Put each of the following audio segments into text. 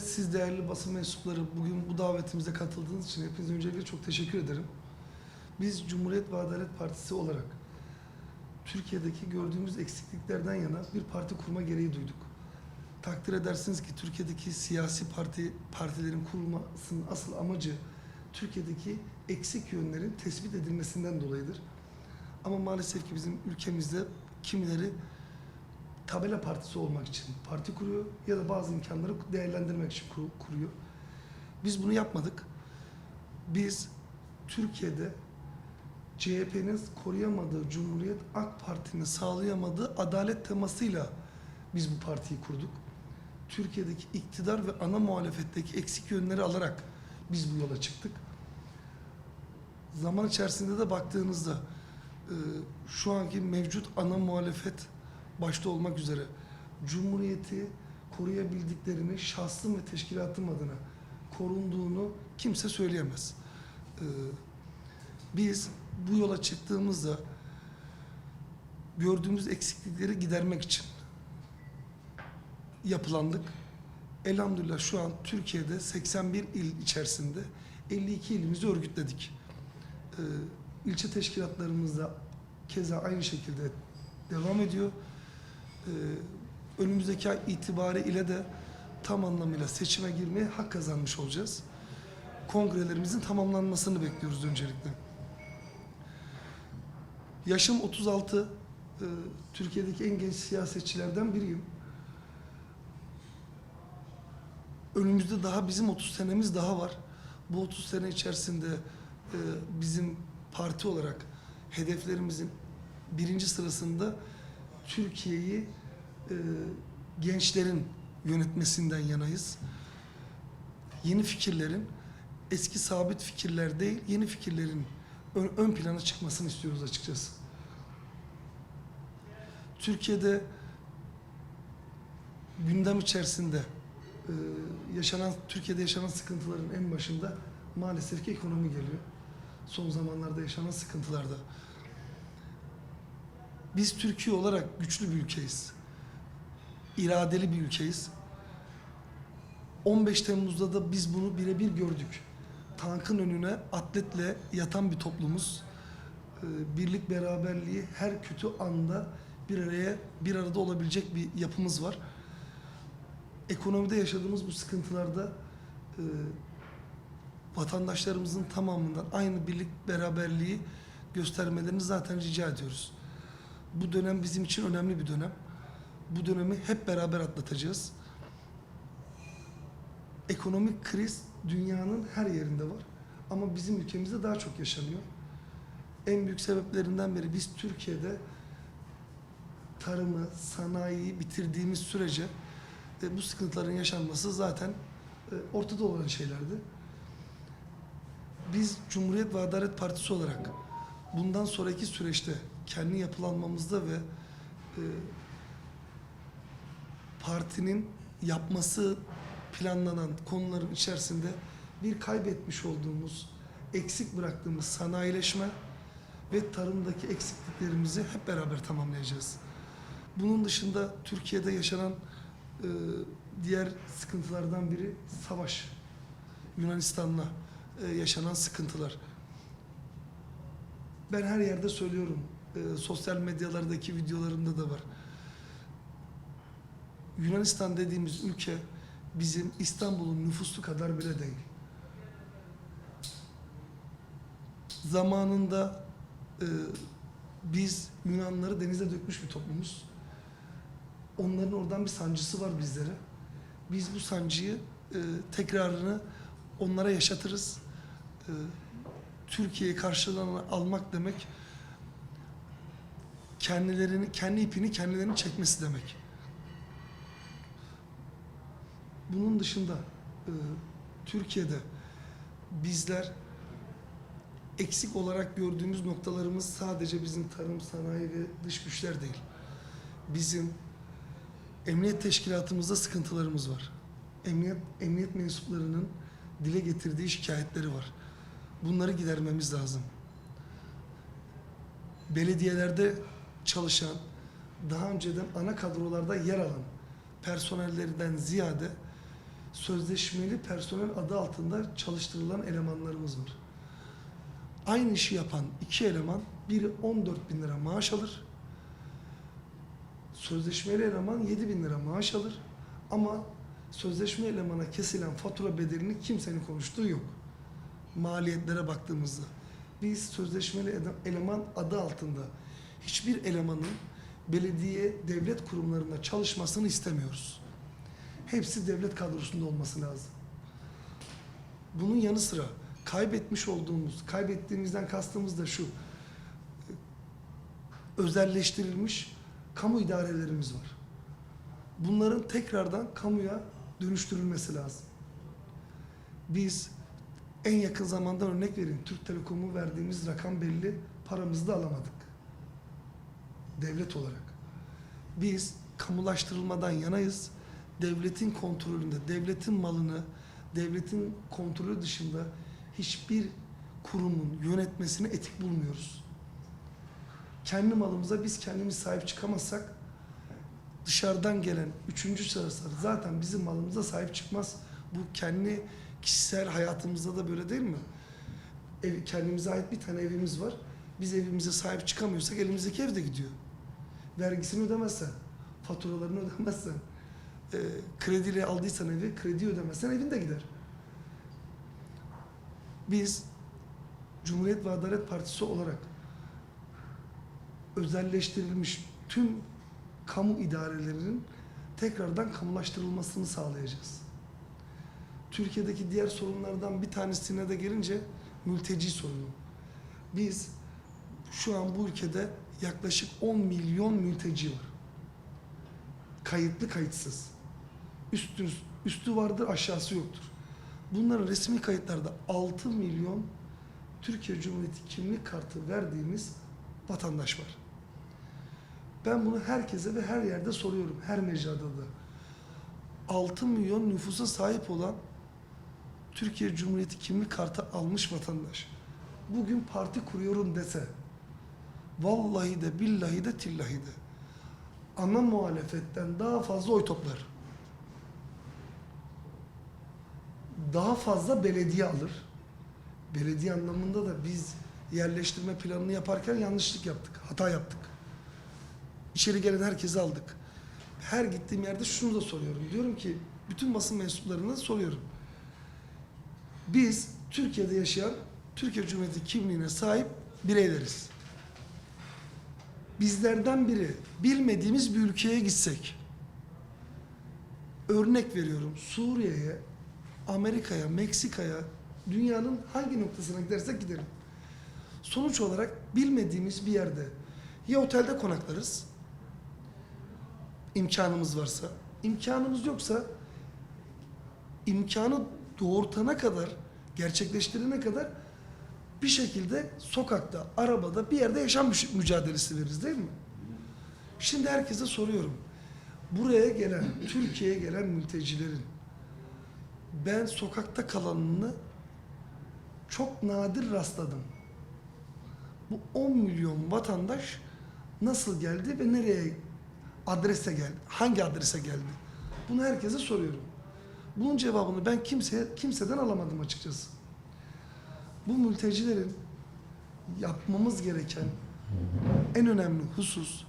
Siz değerli basın mensupları bugün bu davetimize katıldığınız için hepinize öncelikle çok teşekkür ederim. Biz Cumhuriyet ve Adalet Partisi olarak Türkiye'deki gördüğümüz eksikliklerden yana bir parti kurma gereği duyduk. Takdir edersiniz ki Türkiye'deki siyasi parti partilerin kurulmasının asıl amacı Türkiye'deki eksik yönlerin tespit edilmesinden dolayıdır. Ama maalesef ki bizim ülkemizde kimileri tabela partisi olmak için parti kuruyor ya da bazı imkanları değerlendirmek için kur- kuruyor. Biz bunu yapmadık. Biz Türkiye'de CHP'nin koruyamadığı Cumhuriyet AK Parti'nin sağlayamadığı adalet temasıyla biz bu partiyi kurduk. Türkiye'deki iktidar ve ana muhalefetteki eksik yönleri alarak biz bu yola çıktık. Zaman içerisinde de baktığınızda e, şu anki mevcut ana muhalefet başta olmak üzere Cumhuriyeti koruyabildiklerini şahsım ve teşkilatım adına korunduğunu kimse söyleyemez. Ee, biz bu yola çıktığımızda gördüğümüz eksiklikleri gidermek için yapılandık. Elhamdülillah şu an Türkiye'de 81 il içerisinde 52 ilimizi örgütledik. Ee, ilçe teşkilatlarımızda keza aynı şekilde devam ediyor. Ee, önümüzdeki ay itibariyle de tam anlamıyla seçime girmeye hak kazanmış olacağız. Kongrelerimizin tamamlanmasını bekliyoruz öncelikle. Yaşım 36. Ee, Türkiye'deki en genç siyasetçilerden biriyim. Önümüzde daha bizim 30 senemiz daha var. Bu 30 sene içerisinde e, bizim parti olarak hedeflerimizin birinci sırasında Türkiye'yi e, gençlerin yönetmesinden yanayız. Yeni fikirlerin eski sabit fikirler değil, yeni fikirlerin ön, ön plana çıkmasını istiyoruz açıkçası. Türkiye'de gündem içerisinde e, yaşanan Türkiye'de yaşanan sıkıntıların en başında maalesef ki ekonomi geliyor. Son zamanlarda yaşanan sıkıntılarda. Biz Türkiye olarak güçlü bir ülkeyiz. İradeli bir ülkeyiz. 15 Temmuz'da da biz bunu birebir gördük. Tankın önüne atletle yatan bir toplumuz. Ee, Birlik beraberliği her kötü anda bir araya bir arada olabilecek bir yapımız var. Ekonomide yaşadığımız bu sıkıntılarda e, vatandaşlarımızın tamamından aynı birlik beraberliği göstermelerini zaten rica ediyoruz. Bu dönem bizim için önemli bir dönem. Bu dönemi hep beraber atlatacağız. Ekonomik kriz dünyanın her yerinde var. Ama bizim ülkemizde daha çok yaşanıyor. En büyük sebeplerinden biri biz Türkiye'de tarımı, sanayiyi bitirdiğimiz sürece e, bu sıkıntıların yaşanması zaten e, ortada olan şeylerdi. Biz Cumhuriyet ve Adalet Partisi olarak bundan sonraki süreçte kendi yapılanmamızda ve e, partinin yapması planlanan konuların içerisinde bir kaybetmiş olduğumuz, eksik bıraktığımız sanayileşme ve tarımdaki eksikliklerimizi hep beraber tamamlayacağız. Bunun dışında Türkiye'de yaşanan e, diğer sıkıntılardan biri savaş. Yunanistan'la e, yaşanan sıkıntılar. Ben her yerde söylüyorum. E, sosyal medyalardaki videolarımda da var. Yunanistan dediğimiz ülke bizim İstanbul'un nüfusu kadar bile değil. Zamanında e, biz Yunanları denize dökmüş bir toplumuz. Onların oradan bir sancısı var bizlere. Biz bu sancıyı e, tekrarını onlara yaşatırız. E, Türkiye'yi karşılığına almak demek kendilerini, kendi ipini kendilerinin çekmesi demek. Bunun dışında e, Türkiye'de bizler eksik olarak gördüğümüz noktalarımız sadece bizim tarım, sanayi ve dış güçler değil. Bizim emniyet teşkilatımızda sıkıntılarımız var. Emniyet, emniyet mensuplarının dile getirdiği şikayetleri var. Bunları gidermemiz lazım. Belediyelerde çalışan, daha önceden ana kadrolarda yer alan personellerden ziyade sözleşmeli personel adı altında çalıştırılan elemanlarımız var. Aynı işi yapan iki eleman, biri 14 bin lira maaş alır. Sözleşmeli eleman 7 bin lira maaş alır. Ama sözleşme elemana kesilen fatura bedelini kimsenin konuştuğu yok. Maliyetlere baktığımızda. Biz sözleşmeli ele- eleman adı altında hiçbir elemanın belediye, devlet kurumlarında çalışmasını istemiyoruz. Hepsi devlet kadrosunda olması lazım. Bunun yanı sıra kaybetmiş olduğumuz, kaybettiğimizden kastımız da şu. Özelleştirilmiş kamu idarelerimiz var. Bunların tekrardan kamuya dönüştürülmesi lazım. Biz en yakın zamanda örnek vereyim. Türk Telekom'u verdiğimiz rakam belli. Paramızı da alamadık. Devlet olarak. Biz kamulaştırılmadan yanayız. Devletin kontrolünde, devletin malını, devletin kontrolü dışında hiçbir kurumun yönetmesini etik bulmuyoruz. Kendi malımıza biz kendimiz sahip çıkamazsak dışarıdan gelen üçüncü şahıslar zaten bizim malımıza sahip çıkmaz. Bu kendi kişisel hayatımızda da böyle değil mi? Ev, kendimize ait bir tane evimiz var. Biz evimize sahip çıkamıyorsak elimizdeki ev de gidiyor. Vergisini ödemezsen, faturalarını ödemezsen, e, krediyle aldıysan evi, kredi ödemezsen evin de gider. Biz Cumhuriyet ve Adalet Partisi olarak özelleştirilmiş tüm kamu idarelerinin tekrardan kamulaştırılmasını sağlayacağız. Türkiye'deki diğer sorunlardan bir tanesine de gelince mülteci sorunu. Biz şu an bu ülkede yaklaşık 10 milyon mülteci var. Kayıtlı kayıtsız. Üstü, üstü vardır aşağısı yoktur. Bunların resmi kayıtlarda 6 milyon Türkiye Cumhuriyeti kimlik kartı verdiğimiz vatandaş var. Ben bunu herkese ve her yerde soruyorum, her mecrada da. 6 milyon nüfusa sahip olan Türkiye Cumhuriyeti kimlik kartı almış vatandaş. Bugün parti kuruyorum dese, vallahi de billahi de tillahi de ana muhalefetten daha fazla oy toplar. Daha fazla belediye alır. Belediye anlamında da biz yerleştirme planını yaparken yanlışlık yaptık, hata yaptık. İçeri gelen herkesi aldık. Her gittiğim yerde şunu da soruyorum. Diyorum ki bütün basın mensuplarına soruyorum. Biz Türkiye'de yaşayan Türkiye Cumhuriyeti kimliğine sahip bireyleriz. Bizlerden biri bilmediğimiz bir ülkeye gitsek, örnek veriyorum Suriye'ye, Amerika'ya, Meksika'ya, dünyanın hangi noktasına gidersek gidelim. Sonuç olarak bilmediğimiz bir yerde ya otelde konaklarız, imkanımız varsa, imkanımız yoksa imkanı doğurtana kadar, gerçekleştirene kadar bir şekilde sokakta, arabada, bir yerde yaşam mücadelesi veririz değil mi? Şimdi herkese soruyorum. Buraya gelen, Türkiye'ye gelen mültecilerin ben sokakta kalanını çok nadir rastladım. Bu 10 milyon vatandaş nasıl geldi ve nereye adrese geldi? Hangi adrese geldi? Bunu herkese soruyorum. Bunun cevabını ben kimseye kimseden alamadım açıkçası. Bu mültecilerin yapmamız gereken en önemli husus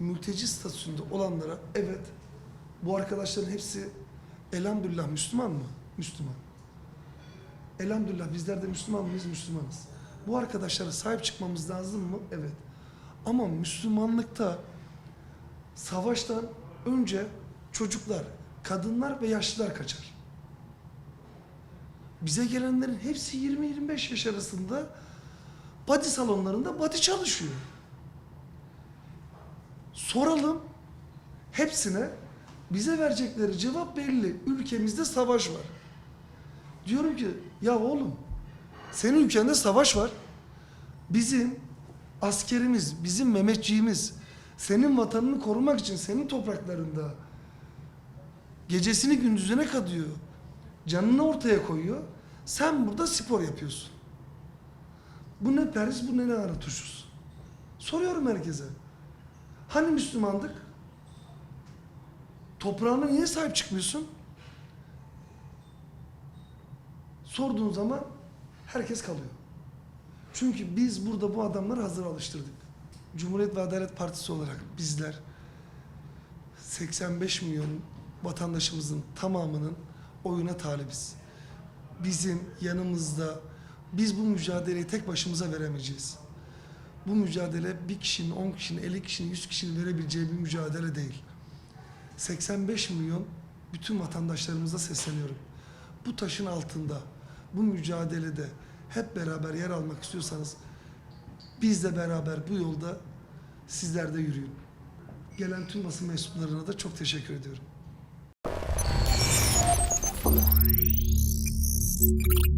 mülteci statüsünde olanlara evet bu arkadaşların hepsi elhamdülillah Müslüman mı? Müslüman. Elhamdülillah bizler de Müslüman mıyız? Müslümanız. Bu arkadaşlara sahip çıkmamız lazım mı? Evet. Ama Müslümanlıkta savaştan önce çocuklar, kadınlar ve yaşlılar kaçar. Bize gelenlerin hepsi 20-25 yaş arasında body salonlarında body çalışıyor. Soralım hepsine bize verecekleri cevap belli. Ülkemizde savaş var. Diyorum ki ya oğlum senin ülkende savaş var. Bizim askerimiz, bizim Mehmetçiğimiz senin vatanını korumak için senin topraklarında gecesini gündüzüne kadıyor. Canını ortaya koyuyor. Sen burada spor yapıyorsun. Bu ne Paris, bu ne lahana turşusu. Soruyorum herkese. Hani Müslümandık? Toprağına niye sahip çıkmıyorsun? sorduğun zaman herkes kalıyor. Çünkü biz burada bu adamları hazır alıştırdık. Cumhuriyet ve Adalet Partisi olarak bizler 85 milyon vatandaşımızın tamamının oyuna talibiz. Bizim yanımızda biz bu mücadeleyi tek başımıza veremeyeceğiz. Bu mücadele bir kişinin, 10 kişinin, 50 kişinin, 100 kişinin verebileceği bir mücadele değil. 85 milyon bütün vatandaşlarımıza sesleniyorum. Bu taşın altında, bu mücadelede hep beraber yer almak istiyorsanız bizle beraber bu yolda sizler de yürüyün. Gelen tüm basın mensuplarına da çok teşekkür ediyorum. Thank you.